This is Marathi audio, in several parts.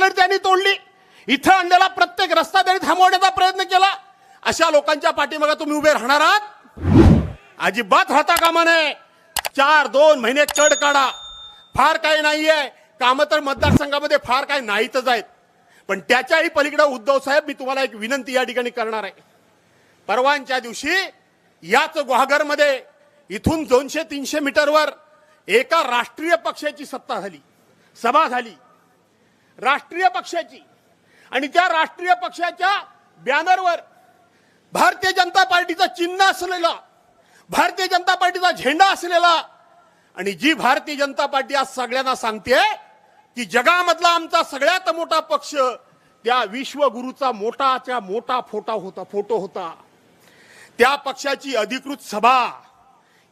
गॅलरी त्यांनी तोडली. इथं आणलेला प्रत्येक रस्ता त्यांनी थांबवण्याचा प्रयत्न केला. अशा लोकांच्या पाठीमागे तुम्ही उभे राहणार आहात. अजिबात राहता कामा नये. चार दोन महिने कड काढा. फार काही नाहीये. कामं तर मतदारसंघामध्ये फार काही नाहीतच आहेत. पण त्याच्याही पलीकडे उद्धव साहेब मी तुम्हाला एक विनंती या ठिकाणी करणार आहे. परवांच्या दिवशी याच गुहागरमध्ये इथून दोनशे तीनशे मीटरवर एका राष्ट्रीय पक्षाची सत्ता झाली. सभा झाली. राष्ट्रीय पक्षाची. आणि त्या राष्ट्रीय पक्षाच्या बॅनरवर भारतीय जनता पार्टीचं चिन्ह असलेला भारतीय जनता पार्टीचा झेंडा असलेला आणि जी भारतीय जनता पार्टी आज सगळ्यांना सांगते की जगामधला आमचा सगळ्यात मोठा पक्ष त्या विश्वगुरूचा मोठाच्या मोठा फोटा होता फोटो होता. त्या पक्षाची अधिकृत सभा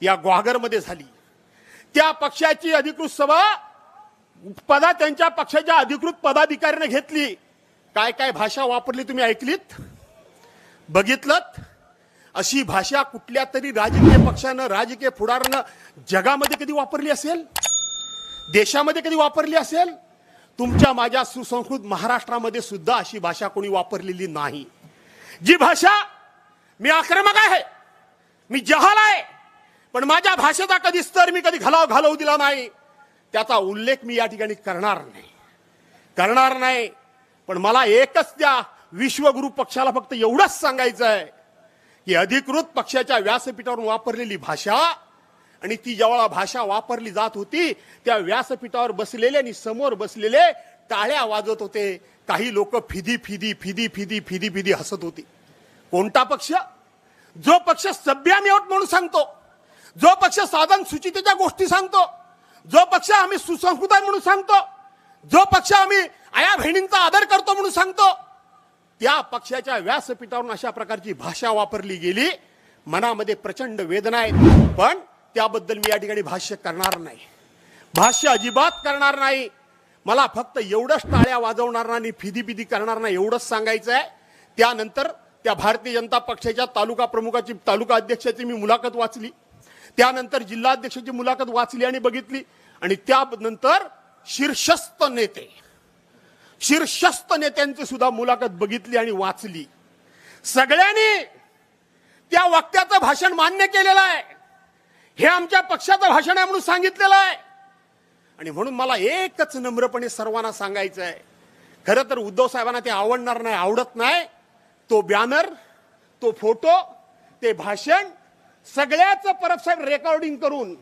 या ग्वागरमध्ये झाली. त्या पक्षाची अधिकृत सभा पदा त्यांच्या पक्षाच्या अधिकृत पदाधिकाऱ्याने घेतली. काय काय भाषा वापरली तुम्ही ऐकलीत? बघितलं अशी भाषा कुठल्या तरी राजकीय पक्षानं राजकीय पुढारानं जगामध्ये कधी वापरली असेल? देशामध्ये कधी वापरली असेल? तुमच्या माझ्या सुसंस्कृत महाराष्ट्रामध्ये सुद्धा अशी भाषा कोणी वापरलेली नाही. जी भाषा मी आक्रमक आहे मी जहाल आहे पण माझ्या भाषेचा कधी स्तर मी कधी घालाव घालवू दिला नाही. त्याचा उल्लेख मी या ठिकाणी करणार नाही. करणार नाही पण मला एकच त्या विश्वगुरु पक्षाला फक्त एवढंच सांगायचं आहे की अधिकृत पक्षाच्या व्यासपीठावरून वापरलेली भाषा आणि ती जेव्हा भाषा वापरली जात होती त्या व्यासपीठावर बसलेले आणि समोर बसलेले टाळ्या वाजत होते. काही लोक फिदी फिदी फिदी फिदी फिदी फिदी हसत होती. कोणता पक्ष? जो पक्ष सभ्यामेवट म्हणून सांगतो. जो पक्ष साधन सूचितेच्या गोष्टी सांगतो. जो पक्ष आम्ही सुसंस्कृत आहे म्हणून सांगतो जो पक्ष आम्ही आया बहिणींचा आदर करतो म्हणून सांगतो त्या पक्षाच्या व्यासपीठावरून अशा प्रकारची भाषा वापरली गेली. मनामध्ये प्रचंड वेदना आहे पण त्याबद्दल मी या ठिकाणी भाष्य करणार नाही. भाष्य अजिबात करणार नाही. मला फक्त एवढंच टाळ्या वाजवणार नाही फिदी फिदी करणार नाही एवढंच सांगायचं आहे. त्यानंतर त्या भारतीय जनता पक्षाच्या तालुका प्रमुखाची तालुका अध्यक्षाची मी मुलाखत वाचली. त्यानंतर जिल्हाध्यक्षाची मुलाखत वाचली आणि बघितली. आणि त्यानंतर शीर्षस्थ नेते. शीर्षस्थ नेत्यांची सुद्धा मुलाखत बघितली आणि वाचली. सगळ्यांनी त्या वक्त्याचं भाषण मान्य केलेलं आहे. हे आमच्या पक्षाचं भाषण आहे म्हणून सांगितलेलं आहे. आणि म्हणून मला एकच नम्रपणे सर्वांना सांगायचं आहे. खरं तर उद्धव साहेबांना ते आवडणार नाही आवडत नाही. तो बॅनर तो फोटो ते भाषण सगळ्याचं परब साहेब रेकॉर्डिंग करून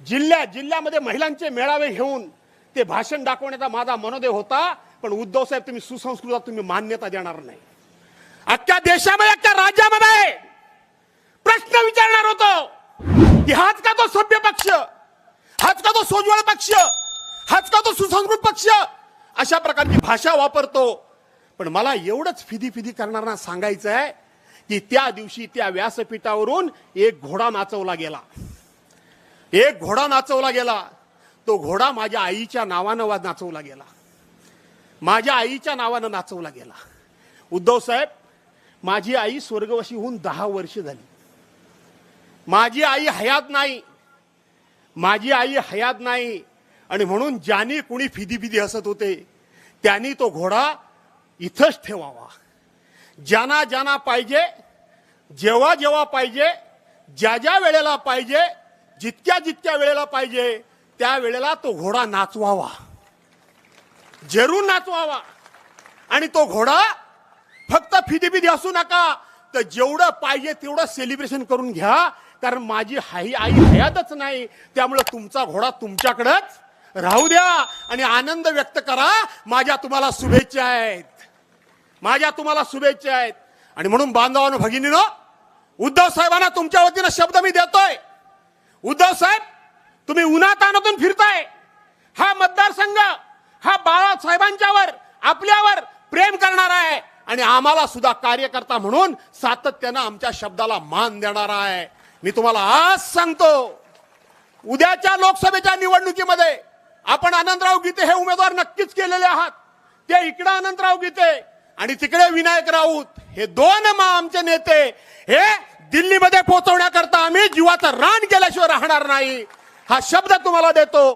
जिल्ह्या जिल्ह्यामध्ये महिलांचे मेळावे घेऊन ते भाषण दाखवण्याचा माझा मनोदय होता पण उद्धव साहेब तुम्ही सुसंस्कृत तुम्ही मान्यता देणार नाही. अख्ख्या देशामध्ये अख्ख्या राज्यामध्ये प्रश्न विचारणार होतो की हाच का तो सभ्य पक्ष हाच का तो सोज्वळ पक्ष हाच का तो सुसंस्कृत पक्ष? अशा प्रकारची भाषा वापरतो. पण मला एवढंच फिदी फिदी करणारा सांगायचं आहे की त्या दिवशी त्या व्यासपीठावरून एक घोडा नाचवला गेला. एक घोडा नाचवला गेला. तो घोडा माझ्या आईच्या नावानं वा- नाचवला गेला. माझ्या आईच्या नावानं नाचवला गेला. उद्धव साहेब माझी आई स्वर्गवासी होऊन दहा वर्ष झाली. माझी आई हयात नाही. माझी आई हयात नाही. आणि म्हणून ज्यांनी कुणी फिदी फिदी हसत होते त्यांनी तो घोडा इथंच ठेवावा. ज्यांना ज्यांना पाहिजे जेव्हा जेव्हा पाहिजे ज्या ज्या वेळेला पाहिजे जितक्या जितक्या वेळेला पाहिजे त्या वेळेला तो घोडा नाचवावा. जरूर नाचवावा. आणि तो घोडा फक्त फिदीफिदी असू नका तर जेवढं पाहिजे तेवढं सेलिब्रेशन करून घ्या कारण माझी हाई आई हयातच नाही. त्यामुळं तुमचा घोडा तुमच्याकडंच राहू द्या आणि आनंद व्यक्त करा. माझ्या तुम्हाला शुभेच्छा आहेत. माझ्या तुम्हाला शुभेच्छा आहेत. आणि म्हणून बांधवानं भगिनीनं उद्धव साहेबांना तुमच्या वतीनं शब्द मी देतोय. उद्धव साहेब तुम्ही उन्हातानातून फिरताय. हा मतदारसंघ हा बाळासाहेबांच्यावर आपल्यावर प्रेम करणार आहे. आणि आम्हाला सुद्धा कार्यकर्ता म्हणून सातत्यानं आमच्या शब्दाला मान देणारा आहे. मी तुम्हाला आज सांगतो उद्याच्या लोकसभेच्या निवडणुकीमध्ये आपण अनंतराव गीते हे उमेदवार नक्कीच केलेले आहात. ते इकडे अनंतराव गीते आणि तिकडे विनायक राऊत हे दोन मा आमचे नेते हे दिल्लीमध्ये पोहोचवण्याकरता आम्ही जीवाचं रान केल्याशिवाय राहणार नाही. हा शब्द तुम्हाला देतो.